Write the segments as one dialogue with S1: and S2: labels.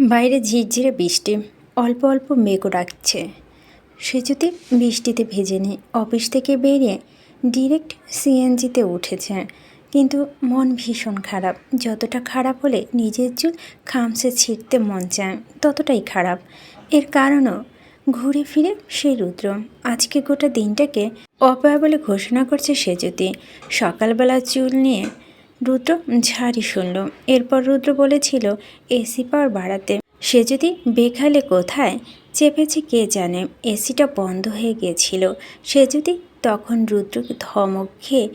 S1: বাইরে ঝিরঝিরে বৃষ্টি, অল্প অল্প মেঘও সে যদি বৃষ্টিতে ভেজে নিয়ে, অফিস থেকে বেরিয়ে ডিরেক্ট সিএনজিতে উঠেছে। কিন্তু মন ভীষণ খারাপ। যতটা খারাপ হলে নিজের চুল খামসে ছিঁড়তে মন চায়, ততটাই খারাপ। এর কারণও ঘুরে ফিরে সেই রুদ্র। আজকে গোটা দিনটাকে অপয়া বলে ঘোষণা করছে সে যদি সকালবেলা চুল নিয়ে রুদ্র ঝাড়ি শুনল। এরপর রুদ্র বলেছিল, এসি পাওয়ার বাড়াতে। সে যদি বেখালে কোথায়, চেপেছে কে জানে, এসিটা বন্ধ হয়ে গিয়েছিল। সে যদি তখন রুদ্রকে ধমক খেয়ে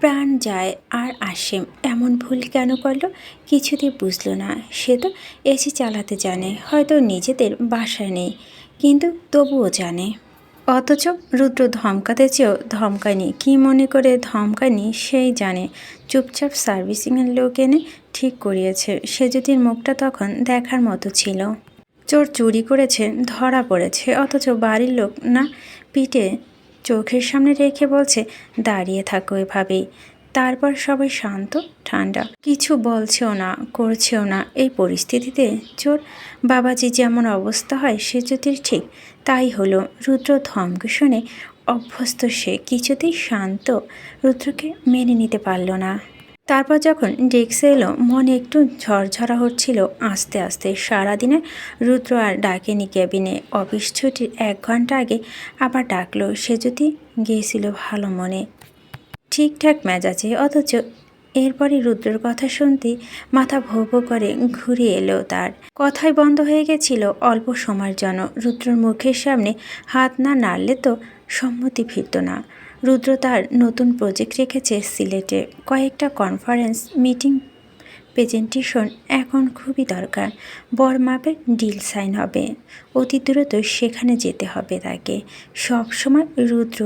S1: প্রাণ যায় আর আসে, এমন ভুল কেন করল? কিছুতেই বুঝলো না। সে তো এসি চালাতে জানে, হয়তো নিজেদের বাসায় নেই, কিন্তু তবুও জানে। অথচ রুদ্র ধমকাতে চেয়েও ধমকায়নি। কী মনে করে ধমকায়নি সেই জানে। চুপচাপ সার্ভিসিংয়ের লোক এনে ঠিক করিয়েছে। সে যদি মুখটা তখন দেখার মতো ছিল। চোর চুরি করেছে, ধরা পড়েছে, অথচ বাড়ির লোক না পিঠে চোখের সামনে রেখে বলছে, দাঁড়িয়ে থাকো এভাবেই। তারপর সবাই শান্ত, ঠান্ডা। কিছু বলছেও না, করছেও না। এই পরিস্থিতিতে চোর বাবাজি যেমন অবস্থা হয়, সে যদি ঠিক তাই হলো। রুদ্র ধমক শুনে অভ্যস্ত, সে কিছুতেই শান্ত রুদ্রকে মেনে নিতে পারল না। তারপর যখন ডেস্কে এলো, মনে একটু ঝরঝরা হচ্ছিল। আস্তে আস্তে সারাদিনে রুদ্র আর ডাকেনি কেবিনে অফিস ছুটির এক ঘণ্টা আগে আবার ডাকলো। সে যদি গিয়েছিল ভালো মনে। ঠিকঠাক মেজাজে, অথচ এরপরই রুদ্রের কথা শুনতে মাথা ভো ভো করে ঘুরে এলো তার। কথাই বন্ধ হয়ে গেছিল অল্প সময়ের জন্য। রুদ্রর মুখের সামনে হাত না নাড়লে তো সম্মতি ফিরত না। রুদ্র তার নতুন প্রজেক্ট রেখেছে সিলেটে। কয়েকটা কনফারেন্স মিটিং প্রেজেন্টেশন এখন খুবই দরকার। বড় মাপের ডিল সাইন হবে। অতি দ্রুত সেখানে যেতে হবে তাকে। সবসময় রুদ্র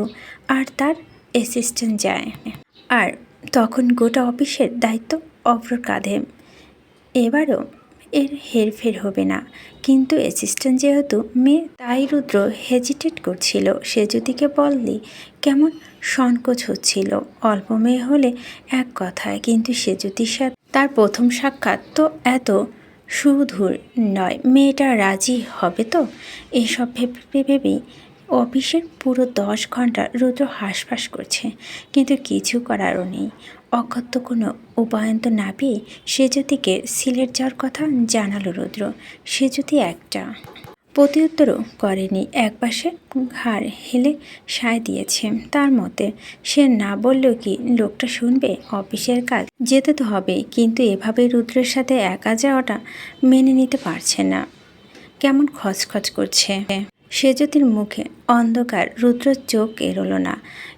S1: আর তার অ্যাসিস্ট্যান্ট যায়। আর তখন গোটা অফিসের দায়িত্ব অভ্রর কাঁধে। এবারও এর হেরফের হবে না। কিন্তু অ্যাসিস্ট্যান্ট যেহেতু মেয়ে, তাই রুদ্র হেজিটেট করছিল। সে যদিকে বললি কেমন সংকোচ হচ্ছিল। অল্প মেয়ে হলে এক কথায়, কিন্তু সে জ্যোতির সাথে তার প্রথম সাক্ষাৎ তো এত সুধুর নয়। মেয়েটা রাজি হবে তো? এসব ভেবে ভেবেই অফিসের পুরো দশ ঘণ্টা রুদ্র হাঁসফাঁস করছে, কিন্তু কিছু করারও নেই। অকথ্য কোনো উপায়ন্ত না পেয়ে সেজুতিকে সিলেট যাওয়ার কথা জানালো রুদ্র। সেজুতি একটা। প্রত্যুত্তরও করেনি একপাশে ঘাড় হেলে সায় দিয়েছে তার মতে। সে না বললেও কি লোকটা শুনবে? অফিসের কাজ যেতে তো হবে কিন্তু এভাবে রুদ্রের সাথে একা যাওয়াটা মেনে নিতে পারছে না। কেমন খচখচ করছে। সেজ্যোতির মুখে অন্ধকার রুদ্র চোখ এরল না।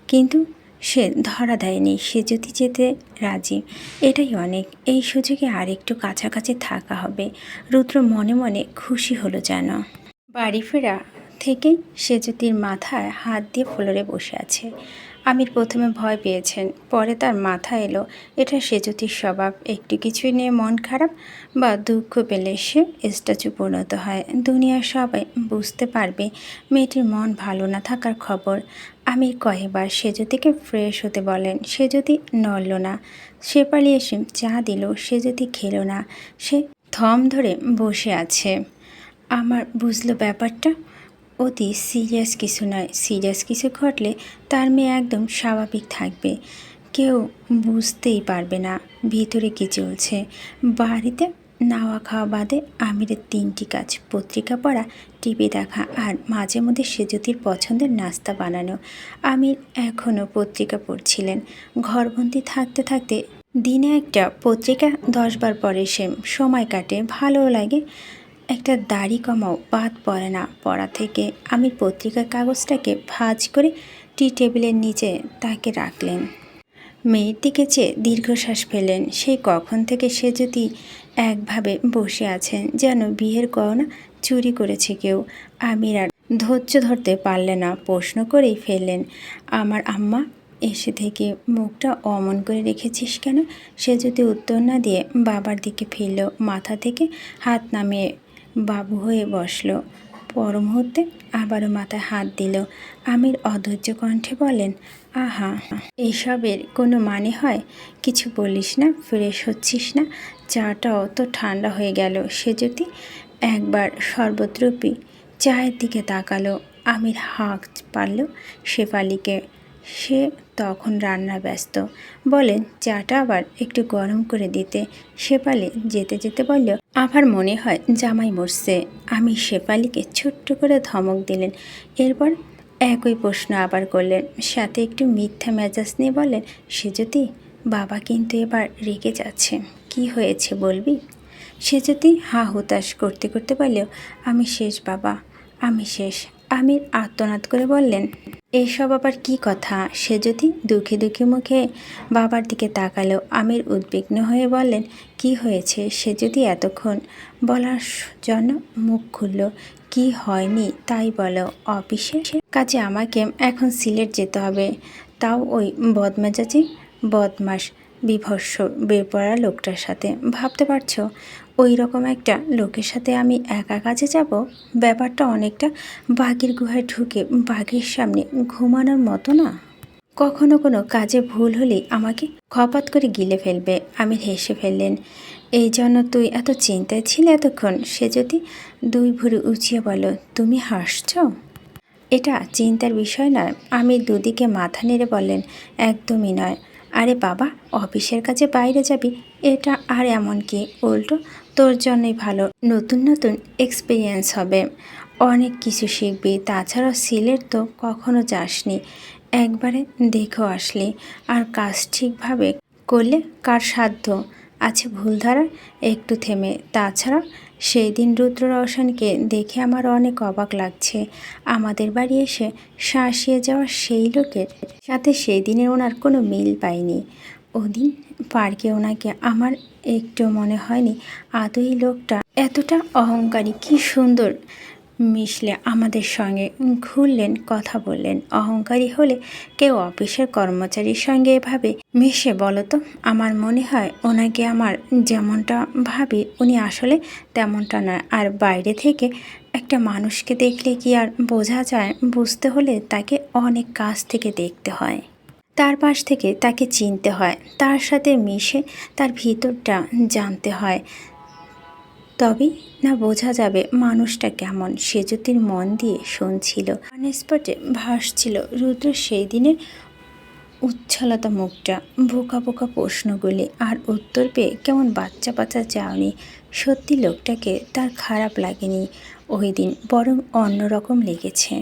S1: কিন্তু সে ধরা দেয়নি, সে যদি যেতে রাজি। এটাই অনেক, এই সুযোগে আর একটু কাছাকাছি থাকা হবে। রুদ্র মনে মনে খুশি হলো যেন। বাড়ি ফেরা থেকেই সেজুতির মাথায় হাত দিয়ে ফ্লোরে বসে আছে। আমির প্রথমে ভয় পেয়েছেন। পরে তার মাথা এলো। এটা সেজুতির স্বভাব। একটু কিছুই নিয়ে মন খারাপ বা দুঃখ পেলে সে স্ট্যাচু পরিণত হয়। দুনিয়ার সবাই বুঝতে পারবে মেয়েটির মন ভালো না থাকার খবর। আমির কয়েকবার সেজুতিকে ফ্রেশ হতে বলেন সে যদি নড়ল না। সে পালিয়ে এসে চা দিল সে যদি খেলো না। সে থম ধরে বসে আছে। আমার বুঝলো ব্যাপারটা? অতি সিরিয়াস কিছু নয়। সিরিয়াস কিছু ঘটলে তার মেয়ে একদম স্বাভাবিক থাকবে। কেউ বুঝতেই পারবে না, ভিতরে কী চলছে। বাড়িতে নাওয়া খাওয়া বাদে আমিরের তিনটি কাজ, পত্রিকা পড়া, টিভি দেখা আর মাঝে মধ্যে সেজুতির পছন্দের নাস্তা বানানো। আমির এখনও পত্রিকা পড়ছিলেন। ঘরবন্দি থাকতে থাকতে দিনে একটা পত্রিকা দশবার পরে সে। সময় কাটে, ভালোও লাগে। একটা দাড়ি কমাও, বাদ পড়ে না। পড়া থেকে আমি পত্রিকার কাগজটাকে ভাজ করে টি টেবিলের নিচে তাকে রাখলেন। মেয়ের দিকে চেয়ে দীর্ঘশ্বাস ফেলেন সেই কখন থেকে সে যদি একভাবে বসে আছেন যেন বিয়ের গহনা চুরি করেছে কেউ। আমির আর ধৈর্য ধরতে পারলে না, প্রশ্ন করেই ফেললেন, আমার আম্মা, এসে থেকে মুখটা অমন করে রেখেছিস কেন? সে যদি উত্তর না দিয়ে বাবার দিকে ফিরল। মাথা থেকে হাত নামিয়ে বাবু হয়ে বসল। পর মুহূর্তে আবারও মাথায় হাত দিল। আমির অধৈর্য কণ্ঠে বলেন, আহা, এসবের কোনো মানে হয়? কিছু বলিস না, ফ্রেশ হচ্ছিস না? চাটাও তো ঠান্ডা হয়ে গেল, সে যদি একবার সর্বত্রপি চায়ের দিকে তাকালো। আমির হাঁক পারল শেফালিকে। সে তখন রান্না ব্যস্ত। বলেন, চাটা আবার একটু গরম করে দিতে। শেফালি যেতে যেতে বলল আবার মনে হয় জামাই মরছে। আমি শেফালিকে ছোট্ট করে ধমক দিলেন। এরপর একই প্রশ্ন আবার করলেন, সাথে একটু মিথ্যা মেজাজ নিয়ে বললেন সে যদি বাবা কিন্তু এবার রেগে যাচ্ছে। কি হয়েছে বলবি? সে যদি হা হুতাশ করতে করতে বললেও আমি শেষ, বাবা, আমি শেষ। আমির আত্মনাদ করে বললেন এসব আবার কি কথা? সে যদি দুঃখে দুঃখে মুখে বাবার দিকে তাকালো, আমির উদ্বিগ্ন হয়ে বললেন, কি হয়েছে? সে যদি এতক্ষণ বলার জন্য মুখ খুলল, কি হয়নি তাই বলো। অফিসে কাজে আমাকে এখন সিলেট যেতে হবে। তাও ওই বদমেজাজি, বদমাস বিভৎস বেপরা লোকটার সাথে। ভাবতে পারছ ওই রকম একটা লোকের সাথে আমি একা কাজে যাব? ব্যাপারটা অনেকটা বাঘের গুহায় ঢুকে বাঘের সামনে ঘুমানোর মতো না? কখনো কোনো কাজে ভুল হলেই আমাকে খপাত করে গিলে ফেলবে আমি হেসে ফেললেন। এই জন্য তুই এত চিন্তায় ছিলে এতক্ষণ? সে যদি দুই ভুরু উঁচিয়ে বলো, তুমি হাসছ? এটা চিন্তার বিষয় নয়। আমি দুদিকে মাথা নেড়ে বললেন, একদমই নয়। আরে বাবা, অফিসের কাছে বাইরে যাবি? এটা আর এমন কি? উল্টো, তোর জন্যই ভালো। নতুন নতুন এক্সপিরিয়েন্স হবে। অনেক কিছু শিখবি, তাছাড়াও সিলেট তো কখনো যাসনি। একবারে দেখেও আসলি। আর কাজ ঠিকভাবে করলে কার সাধ্য? আছে ভুলধারা একটু থেমে। তাছাড়া সেই দিন রুদ্র রওশনকে দেখে আমার অনেক অবাক লাগছে। আমাদের বাড়ি এসে শাঁসিয়ে যাওয়া সেই লোকের সাথে সেই দিনের ওনার কোনো মিল পাইনি। ওদিন পার্কে ওনাকে আমার একটু মনে হয়নি, আদৌ লোকটা এতটা অহংকারী, কি সুন্দর। মিশলে আমাদের সঙ্গে ঘুরলেন, কথা বললেন। অহংকারী হলে কেউ অফিসের কর্মচারীর সঙ্গে এভাবে মিশে বলো তো? আমার মনে হয় ওনাকে আমার যেমনটা ভাবি, উনি আসলে তেমনটা নয়। আর বাইরে থেকে একটা মানুষকে দেখলে কি আর বোঝা যায়? বুঝতে হলে তাকে অনেক কাছ থেকে দেখতে হয়। তার পাশ থেকে তাকে চিনতে হয়। তার সাথে মিশে তার ভিতরটা জানতে হয়। তবেই না বোঝা যাবে মানুষটা কেমন। সে জ্যোতির মন দিয়ে শুনছিল। স্পটে ভাসছিল রুদ্র সেই দিনের উচ্ছলতা মুখটা। বোকা বোকা প্রশ্নগুলি আর উত্তর পেয়ে কেমন বাচ্চা বাচ্চা চাওনি। সত্যি লোকটাকে তার খারাপ লাগেনি। ওই দিন বরং অন্যরকম লেগেছে।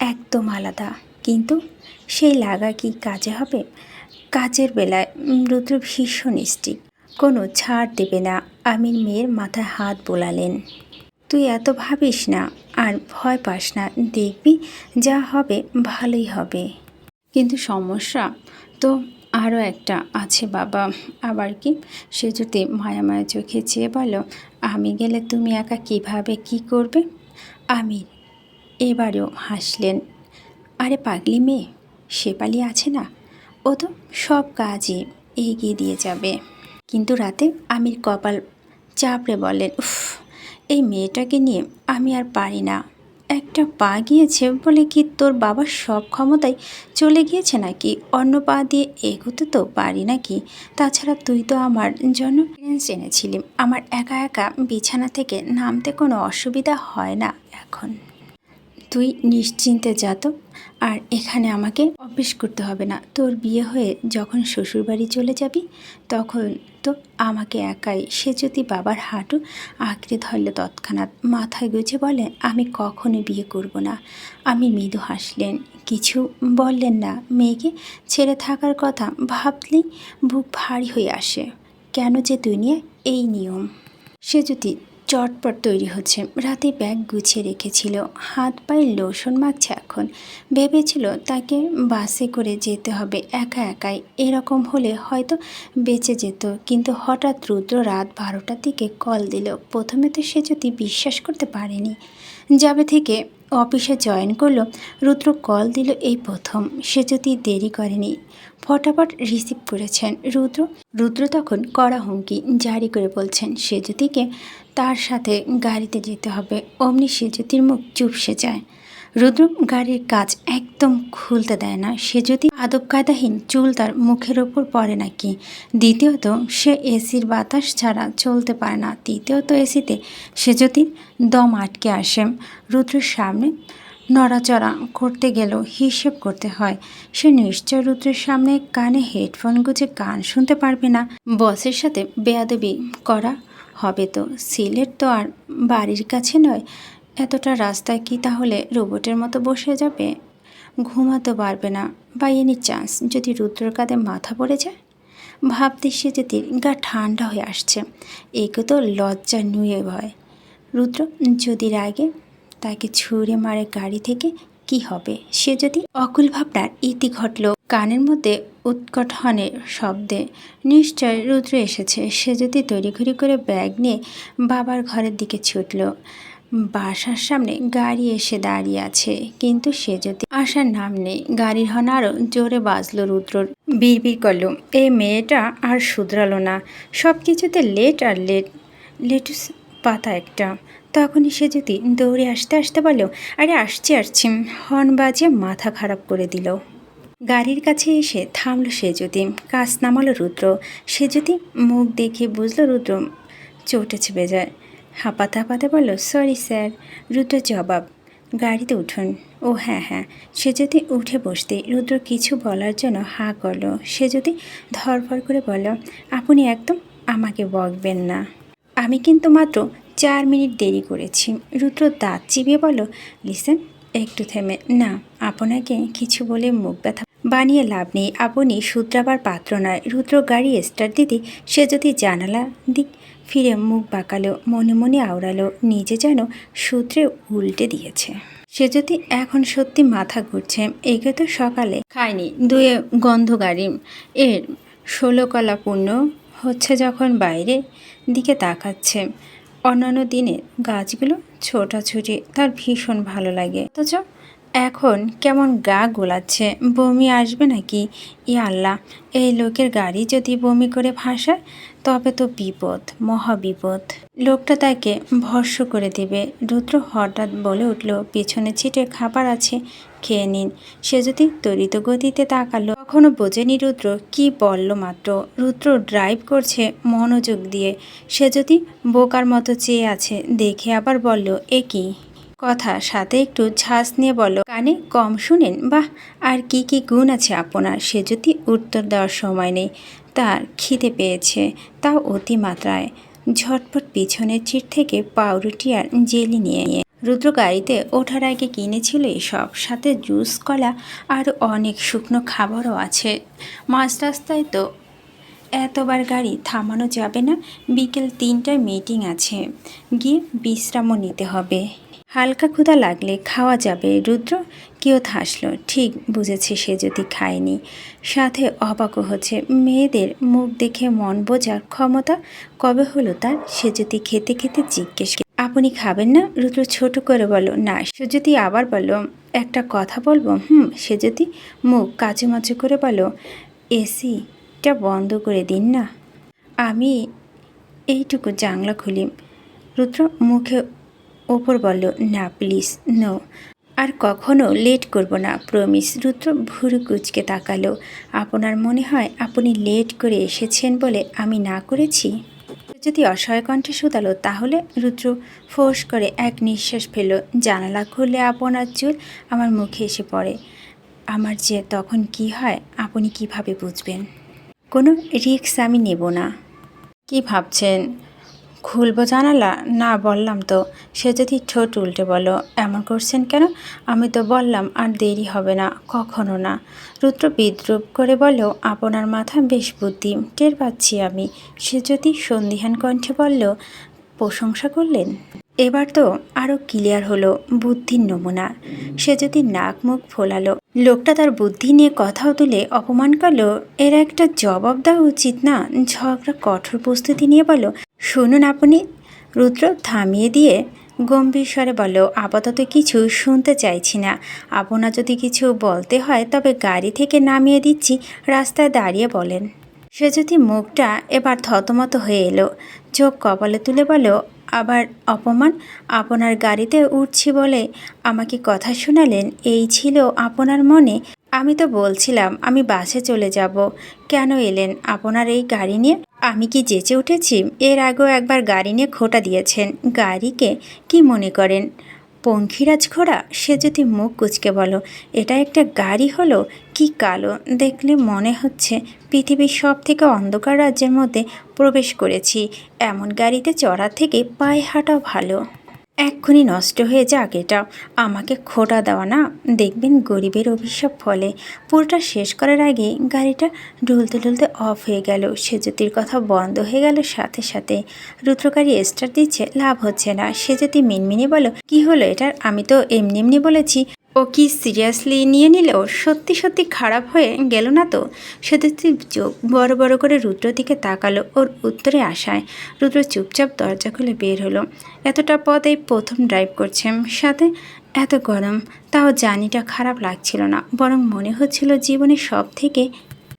S1: একদম আলাদা। কিন্তু সেই লাগা কি কাজে হবে? কাজের বেলায় রুদ্র ভীষণ স্টিক কোনো ছাড় দেবে না। আমির মেয়ের মাথায় হাত বোলালেন। তুই এত ভাবিস না আর ভয় পাস না। দেখবি যা হবে, ভালোই হবে। কিন্তু সমস্যা তো আরও একটা আছে বাবা। আবার কি? সে যদি মায়া মায়া চোখে চেয়ে বলো, আমি গেলে তুমি একা কীভাবে কি করবে? আমির এবারেও হাসলেন। আরে পাগলি মেয়ে শেপালি আছে না? ও তো সব কাজই এগিয়ে দিয়ে যাবে। কিন্তু রাতে আমির কপাল চাপড়ে বলেন উফ, এই মেয়েটাকে নিয়ে আমি আর পারি না। একটা পা গিয়েছে বলে কি তোর বাবার সব ক্ষমতাই চলে গিয়েছে নাকি? অন্য পা দিয়ে এগোতে তো পারি নাকি? তাছাড়া তুই তো আমার জন্য এক্সপিরিয়েন্স এনেছিলি। আমার একা একা বিছানা থেকে নামতে কোনো অসুবিধা হয় না এখন। তুই নিশ্চিন্তে যা তো। আর এখানে আমাকে অভ্যেস করতে হবে না। তোর বিয়ে হয়ে যখন শ্বশুরবাড়ি চলে যাবি, তখন তো আমাকে একাই সে যদি বাবার হাঁটু আঁকড়ে ধরলে তৎক্ষণাৎ মাথায় গুজে বলে, আমি কখনো বিয়ে করব না। আমি মৃদু হাসলেন। কিছু বললেন না। মেয়েকে ছেড়ে থাকার কথা ভাবলেই বুক ভারী হয়ে আসে। কেন যে দুনিয়া এই নিয়ম? সে যদি চটপট তৈরি হচ্ছে। রাতে ব্যাগ গুছিয়ে রেখেছিল। হাত পায়ে লোশন মাখছে এখন। ভেবেছিল তাকে বাসে করে যেতে হবে একা একাই। এরকম হলে হয়তো বেঁচে যেত। কিন্তু হঠাৎ রুদ্র রাত বারোটার দিকে কল দিল। প্রথমে তো সে যদি বিশ্বাস করতে পারেনি। যাবে থেকে অফিসে জয়েন করল। রুদ্র কল দিল এই প্রথম। সে যদি দেরি করেনি, ফটাফট রিসিভ করেছেন। রুদ্র রুদ্র তখন কড়া হুমকি জারি করে বলছেন, সেজুতিকে তার সাথে গাড়িতে যেতে হবে। অমনি সেজুতির মুখ চুপসে যায়। রুদ্র গাড়ির কাজ একদম খুলতে দেয় না। সে যদি আদব কায়দাহীন চুল তার মুখের ওপর পড়ে নাকি? দ্বিতীয়ত, সে এসির বাতাস ছাড়া চলতে পারে না। তৃতীয়ত, এসিতে সে যদি দম আটকে আসে, রুদ্রের সামনে নড়াচড়া করতে গেলেও হিসেব করতে হয়। সে নিশ্চয় রুদ্রের সামনে কানে হেডফোন গুজে গান শুনতে পারবে না। বসের সাথে বেয়াদবি করা হবে তো। সিলেট তো আর বাড়ির কাছে নয় এতটা রাস্তায় কি তাহলে রোবটের মতো বসে যাবে? ঘুমাতে পারবে না। বা এনি চান্স, যদি রুদ্রর কাঁধে মাথা পড়ে যায়? ভাবতে সে যদি গা ঠান্ডা হয়ে আসছে। একে তো লজ্জা নুয়ে ভয়। রুদ্র যদি রাগে, তাকে ছুঁড়ে মারে গাড়ি থেকে, কি হবে? সে যদি অকুল ভাবনার ইতি ঘটল, কানের মধ্যে উৎকটহনের শব্দে, নিশ্চয় রুদ্র এসেছে। সে যদি তড়িঘড়ি করে ব্যাগ নিয়ে বাবার ঘরের দিকে ছুটল বাসার সামনে গাড়ি এসে দাঁড়িয়ে আছে, কিন্তু সে যদি আসার নাম নেই, গাড়ির হর্ন আরও জোরে বাজলো রুদ্রর। বিড়বিড় করল এই মেয়েটা আর শুধরালো না সব কিছুতে লেট আর লেট, লেটুস পাতা একটা। তখনই সে যদি দৌড়ে আসতে আসতে বলল, আরে আসছি আসছি। হর্ন বাজিয়ে মাথা খারাপ করে দিল। গাড়ির কাছে এসে থামলো সে যদি, কাজ নামালো রুদ্র। সে যদি মুখ দেখে বুঝলো রুদ্র চোটেছে বেজায়। হাঁপাতে হাঁপাতে বলল সরি স্যার রুদ্র জবাব, গাড়িতে উঠুন। ও হ্যাঁ হ্যাঁ। সে যদি উঠে বসতে রুদ্র কিছু বলার জন্য হাঁ করল, সে যদি ধরফর করে বলল, আপনি একদম আমাকে বকবেন না। আমি কিন্তু মাত্র চার মিনিট দেরি করেছি। রুদ্র দাঁত চিবিয়ে বলল লিসেন একটু থেমে। না, আপনাকে কিছু বলে মুখ ব্যথা বানিয়ে লাভ নেই। আপনি শুধরাবার পাত্র নয়। রুদ্র গাড়ি স্টার্ট দিতে সে যদি জানালা দিক ফিরে মুখ বাঁকালো মনে মনে আওড়ালো নিজে যেন সূত্রে উল্টে দিয়েছে। সে যদি এখন সত্যি মাথা ঘুরছে, একে তো সকালে খায়নি দুয়ে গন্ধ গাড়ি। এর ষোলো কলা পূর্ণ হচ্ছে যখন বাইরে দিকে তাকাচ্ছে। অন্যান্য দিনে গাছগুলো ছোটাছুটি, তার ভীষণ ভালো লাগে। অথচ এখন কেমন গা গোলাচ্ছে, বমি আসবে নাকি? ই আল্লাহ, এই লোকের গাড়ি যদি বমি করে ভাসায় তবে তো বিপদ, মহাবিপদ। লোকটা তাকে ভর্ষ করে দেবে। রুদ্র হঠাৎ বলে উঠল, পেছনে ছিটে খাবার আছে, খেয়ে নিন। সে যদি তরিত গতিতে তাকালো কখনো বোঝেনি রুদ্র কি বলল মাত্র। রুদ্র ড্রাইভ করছে মনোযোগ দিয়ে। সে যদি বোকার মতো চেয়ে আছে, দেখে আবার বলল, এ কি? কথা সাথে একটু ঝাঁস নিয়ে বলো কানে কম শুনেন, বাহ! আর কি কি গুণ আছে আপনার? সে যদি উত্তর দেওয়ার সময় নেই। তার খিদে পেয়েছে, তাও অতি মাত্রায় ঝটপট পিছনের চিট থেকে পাউরুটি আর জেলি নিয়ে নিয়ে। রুদ্র গাড়িতে ওঠার আগে কিনেছিল এসব। সাথে জুস, কলা আর অনেক শুকনো খাবারও আছে। মাঝ রাস্তায় তো এতবার গাড়ি থামানো যাবে না। বিকেল তিনটায় মিটিং আছে। গিয়ে বিশ্রামও নিতে হবে। হালকা ক্ষুধা লাগলে খাওয়া যাবে। রুদ্র কেউ হাসলো। ঠিক বুঝেছে সে যদি খায়নি। সাথে অবাকও হচ্ছে। মেয়েদের মুখ দেখে মন বোঝার ক্ষমতা কবে হলো তার? সে যদি খেতে খেতে জিজ্ঞেস আপনি খাবেন না? রুদ্র ছোট করে বলো না। সে যদি আবার বলো একটা কথা বলব? হুম। সে যদি মুখ কাচু মাচু করে বলো এসিটা বন্ধ করে দিন না। আমি এইটুকু জানলা খুলি। রুদ্র মুখে ওপর বলল, না, প্লিজ, নো। আর কখনো লেট করব না, প্রমিস। রুদ্র ভুরু কুচকে তাকালো। আপনার মনে হয় আপনি লেট করে এসেছেন বলে আমি না করেছি? যদি অসহায় কণ্ঠে শুধালো, তাহলে? রুদ্র ফোঁস করে এক নিঃশ্বাস ফেল জানালা খুললে আপনার চুল, আমার মুখে এসে পড়ে। আমার যে তখন কি হয়, আপনি কীভাবে বুঝবেন? কোনো রিস্ক আমি নেব না। কি ভাবছেন? খুলবো জানালা? না, বললাম তো। সে যদি ঠোঁট উল্টে বলো, এমন করছেন কেন? আমি তো বললাম, আর দেরি হবে না, কখনো না। রুদ্র বিদ্রুপ করে বলো আপনার মাথা বেশ বুদ্ধি, টের পাচ্ছি আমি। সে যদি সন্দিহান কণ্ঠে বলল, প্রশংসা করলেন? এবার তো আরও ক্লিয়ার হলো বুদ্ধির নমুনা। সে যদি নাক মুখ ফোলালো, লোকটা তার বুদ্ধি নিয়ে কথাও তুলে অপমান করল, এর একটা জবাব দেওয়া উচিত না। ঝগড়া কঠোর প্রস্তুতি নিয়ে বলো, শুনুন আপনি। রুদ্র থামিয়ে দিয়ে গম্ভীর স্বরে বলো আপাতত কিছু শুনতে চাইছি না। আপনার যদি কিছু বলতে হয়, তবে গাড়ি থেকে নামিয়ে দিচ্ছি। রাস্তায় দাঁড়িয়ে বলেন। সে যদি মুখটা এবার থতমত হয়ে এলো, চোখ কপালে তুলে বলো আবার অপমান? আপনার গাড়িতে উঠছি বলে আমাকে কথা শোনালেন? এই ছিল আপনার মনে? আমি তো বলছিলাম, আমি বাসে চলে যাব। কেন এলেন? আপনার এই গাড়ি নিয়ে? আমি কি যেচে উঠেছি? এর আগেও একবার গাড়ি নিয়ে খোটা দিয়েছেন। গাড়িকে কি মনে করেন? পঙ্খিরাজ ঘোড়া, সে যদি মুখ কুচকে বলো, এটা একটা গাড়ি হলো? কি কালো? দেখলে মনে হচ্ছে পৃথিবীর সব থেকে অন্ধকার রাজ্যের মধ্যে প্রবেশ করেছি। এমন গাড়িতে চড়া থেকে পায়ে হাঁটা ভালো। এক্ষুনি নষ্ট হয়ে যাক এটা। আমাকে খোটা দেওয়া না। দেখবেন গরিবের অভিশাপ ফলে। পুরোটা শেষ করার আগে গাড়িটা ঢুলতে ঢুলতে অফ হয়ে গেল। সেজতির কথা বন্ধ হয়ে গেল সাথে সাথে। রুদ্রকারী স্টার দিচ্ছে, লাভ হচ্ছে না। সে যদি মিনমিনি বলো, কি হলো এটার? আমি তো এমনি এমনি বলেছি ও কি সিরিয়াসলি নিয়ে নিলেও সত্যি সত্যি খারাপ হয়ে গেল না তো? সেদিকে চোখ বড় বড় করে রুদ্র দিকে তাকালো ওর উত্তরে আসায়। রুদ্র চুপচাপ দরজা খুলে বের হলো। এতটা পথ এই প্রথম ড্রাইভ করছে। সাথে এত গরম, তাও জানিটা খারাপ লাগছিল না। বরং মনে হচ্ছিল জীবনের সব থেকে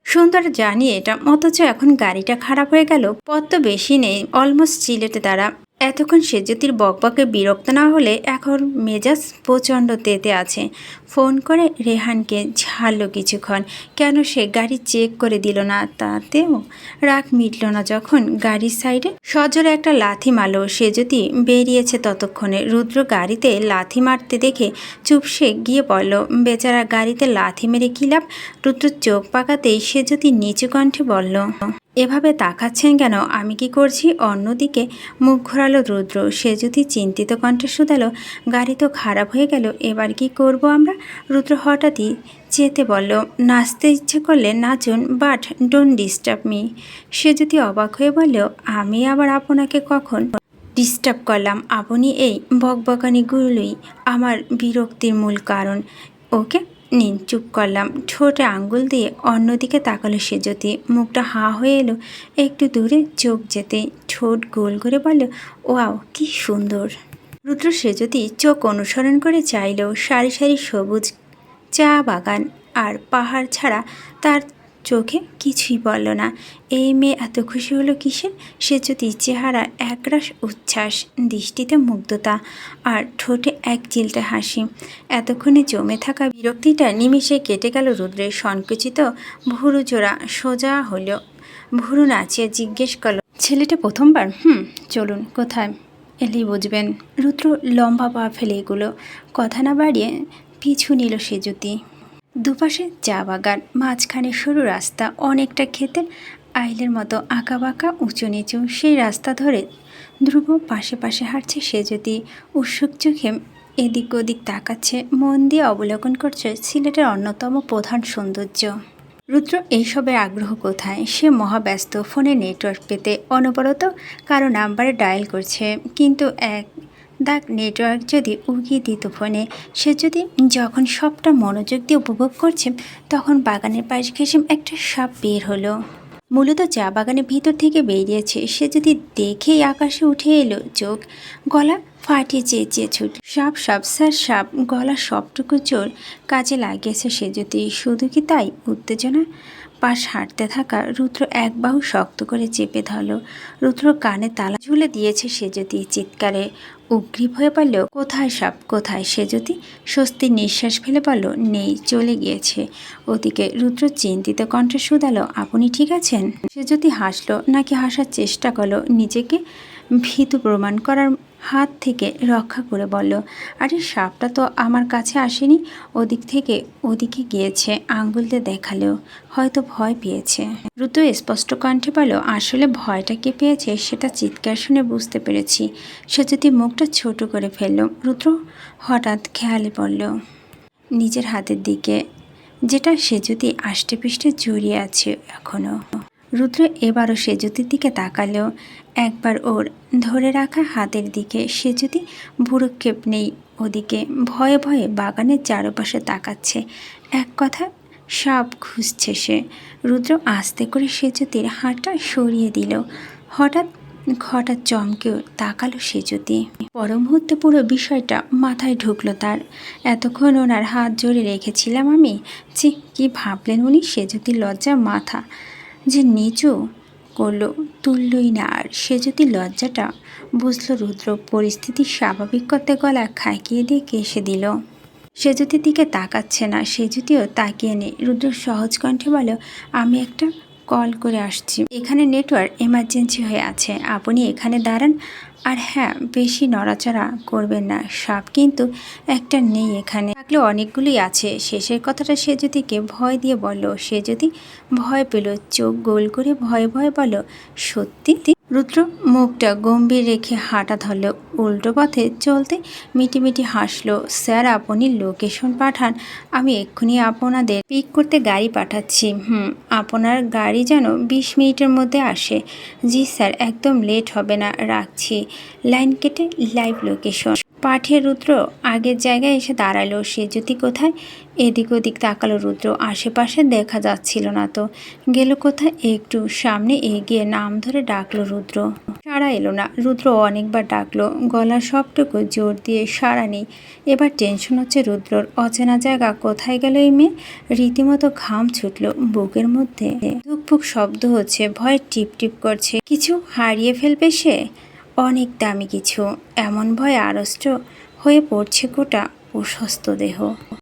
S1: সুন্দর জানি এটা। অথচ এখন গাড়িটা খারাপ হয়ে গেল। পথ তো বেশি নেই অলমোস্ট সিলেটে দ্বারা এতক্ষণ সেজ্যোতির বকবকে বিরক্ত না হলে এখন মেজাজ প্রচণ্ড তেতে আছে। ফোন করে রেহানকে ঝাড়ল কিছুক্ষণ। কেন সে গাড়ি চেক করে দিল না? তাতেও রাগ মিটল না যখন গাড়ির সাইডে সজোরে একটা লাথি মারলো। সে যদি বেরিয়েছে ততক্ষণে। রুদ্র গাড়িতে লাথি মারতে দেখে চুপসে গিয়ে পড়ল। বেচারা গাড়িতে লাথি মেরে কি লাভ? রুদ্র চোখ পাকাতেই সে যদি নিচু কণ্ঠে বলল এভাবে তাকাচ্ছেন কেন? আমি কি করছি? অন্যদিকে মুখ ঘোরালো রুদ্র। সে যদি চিন্তিত কণ্ঠে শুধালো, গাড়ি তো খারাপ হয়ে গেল, এবার কি করব আমরা? রুদ্র হঠাৎই যেতে বলল, নাচতে ইচ্ছে করলে নাচুন বাট ডোন্ট ডিস্টার্ব মি সে যদি অবাক হয়ে বলল, আমি আবার আপনাকে কখন ডিস্টার্ব করলাম? আপনি এই বকবকানিগুলোই আমার বিরক্তির মূল কারণ। ওকে নিন, চুপ করলাম। ঠোঁটে আঙ্গুল দিয়ে অন্যদিকে তাকালো সে যদি মুখটা হা হয়ে এলো, একটু দূরে চোখ যেতে ঠোঁট গোল করে বলল, ওয়াও, কি সুন্দর! রুদ্র সে যদি চোখ অনুসরণ করে চাইলেও সারি সারি সবুজ চা বাগান আর পাহাড় ছাড়া তার চোখে কিছুই বলল না। এই মেয়ে এত খুশি হলো কিসের? সে যদি চেহারা একরাশ উচ্ছ্বাস, দৃষ্টিতে মুগ্ধতা আর ঠোঁটে এক চিলটে হাসি। এতক্ষণে জমে থাকা বিরক্তিটা নিমিষে কেটে গেল রুদ্রের সংকুচিত ভুরু জোড়া সোজা হলো। ভুরু নাচিয়ে জিজ্ঞেস করল, ছেলেটা প্রথমবার? হুম, চলুন, কোথায়? এলেই বুঝবেন, রুদ্র লম্বা পা ফেলে এগুলো। কথা না বাড়িয়ে পিছু নিল সে জ্যোতি দুপাশে চা বাগান, মাঝখানে সরু রাস্তা, অনেকটা ক্ষেতের আইলের মতো আঁকা বাঁকা উঁচু নিচু সেই রাস্তা ধরে ধ্রুব পাশে পাশে হাঁটছে সে যদি উৎসুক চোখে এদিক ওদিক তাকাচ্ছে, মন দিয়ে অবলোকন করছে সিলেটের অন্যতম প্রধান সৌন্দর্য। রুদ্র, এইসবের আগ্রহ কোথায়? সে মহাব্যস্ত, ফোনে নেটওয়ার্ক পেতে, অনবরত কারও নাম্বারে ডায়াল করছে, কিন্তু এক দাগ নেটওয়ার্ক যদি উগিয়ে দিত ফোনে, সে যদি যখন সবটা মনোযোগ দিয়ে উপভোগ করছে, তখন বাগানের পাশ ঘেসে একটা সাপ বের হলো। মূলত চা বাগানের ভিতর থেকে বেরিয়েছে। সে যদি দেখেই আকাশে উঠে এলো, চোখ, গলা ফাটিয়ে চেঁচিয়ে ছুট। সাপ সাপ, স্যার, সাপ, গলা সবটুকু চোর, কাজে লাগিয়েছে সে যদি। শুধু কি তাই? উত্তেজনা? পাশ হাঁটতে থাকা রুদ্র এক বাহু শক্ত করে চেপে ধরল। রুদ্র কানে তালা ঝুলে দিয়েছে সে যদি চিৎকারে। উগ্রীব হয়ে পারল কোথায় সাপ? কোথায়? সে যদি স্বস্তির নিঃশ্বাস ফেলে পারল নেই, চলে গিয়েছে। ওদিকে রুদ্র চিন্তিত কণ্ঠে শুধালো, আপনি ঠিক আছেন? সে যদি হাসলো, নাকি হাসার চেষ্টা করল, নিজেকে ভীতু প্রমাণ করার হাত থেকে রক্ষা করে বলল, আরে, সাপটা তো আমার কাছে আসেনি। ওদিক থেকে ওদিকে গিয়েছে আঙ্গুল দিয়ে দেখালেও হয়তো ভয় পেয়েছে। রুদ্র স্পষ্ট কণ্ঠে বলল, আসলে ভয়টা কে পেয়েছে সেটা চিৎকার শুনে বুঝতে পেরেছি। সে যদি মুখটা ছোট করে ফেলল, রুদ্র হঠাৎ খেয়ালে পড়ল। নিজের হাতের দিকে, যেটা সে যদি আষ্টে জড়িয়ে আছে এখনও রুদ্র এবারও সেজুতির দিকে তাকালেও একবার ওর ধরে রাখা হাতের দিকে সে যদি ভুরুক্ষেপ নেই। ওদিকে ভয়ে ভয়ে বাগানের চারপাশে তাকাচ্ছে। এক কথা, সাপ খুঁজছে সে। রুদ্র আস্তে করে সেজুতির হাতটা সরিয়ে দিল। হঠাৎ হঠাৎ চমকেও তাকালো সেজুতি। পর মুহূর্তে পুরো বিষয়টা মাথায় ঢুকলো তার। এতক্ষণ ওনার হাত জোরে রেখেছিলাম আমি? যে কি ভাবলেন উনি? সেজুতির লজ্জা মাথা। যে নিচু করল তুললই না। আর সে যদি লজ্জাটা বুঝলো রুদ্র, পরিস্থিতি স্বাভাবিক করতে গলা খাইকিয়ে দিয়ে কেসে দিল। সে যদি দিকে তাকাচ্ছে না, সে যদিও তাকিয়ে নেই। রুদ্র সহজ কণ্ঠে বলো আমি একটা কল করে আসছি। এখানে নেটওয়ার্ক এমার্জেন্সি হয়ে আছে। আপনি এখানে দাঁড়ান। আর হ্যাঁ বেশি নড়াচড়া করবেন না। সাপ কিন্তু একটা নেই এখানে। থাকলেও অনেকগুলোই আছে। শেষের কথাটা সে যদি কে ভয় দিয়ে বলল, সে যদি ভয় পেল, চোখ গোল করে ভয়ে ভয় বলো সত্যি? রুদ্র মুখটা গম্ভীর রেখে হাঁটা ধরল। উল্টো পথে চলতে মিটি মিটি হাসলো, স্যার, আপনি লোকেশন পাঠান, আমি এক্ষুনি আপনাদের পিক করতে গাড়ি পাঠাচ্ছি। হুম, আপনার গাড়ি যেন বিশ মিনিটের মধ্যে আসে। জি স্যার, একদম লেট হবে না, রাখছি। লাইন কেটে, লাইভ লোকেশন। পাঠিয়ে রুদ্র আগের জায়গায় এসে দাঁড়াল। সে যদি কোথায়? এদিক ওদিক তাকালো রুদ্র। আশেপাশে দেখা যাচ্ছিল না তো। গেল কোথায়? একটু সামনে এগিয়ে নাম ধরে ডাকলো রুদ্র। সারা এলো না। রুদ্র অনেকবার ডাকলো। গলা সবটুকু জোর দিয়ে সারা নেই। এবার টেনশন হচ্ছে রুদ্রর। অচেনা জায়গা কোথায় গেল এই মেয়ে? রীতিমতো ঘাম ছুটলো। বুকের মধ্যে ধুকপুক শব্দ হচ্ছে। ভয় টিপ টিপ করছে। কিছু হারিয়ে ফেলবে সে? অনেক দামি কিছু এমন ভয় আড়ষ্ট হয়ে পড়ছে গোটা প্রশস্ত দেহ।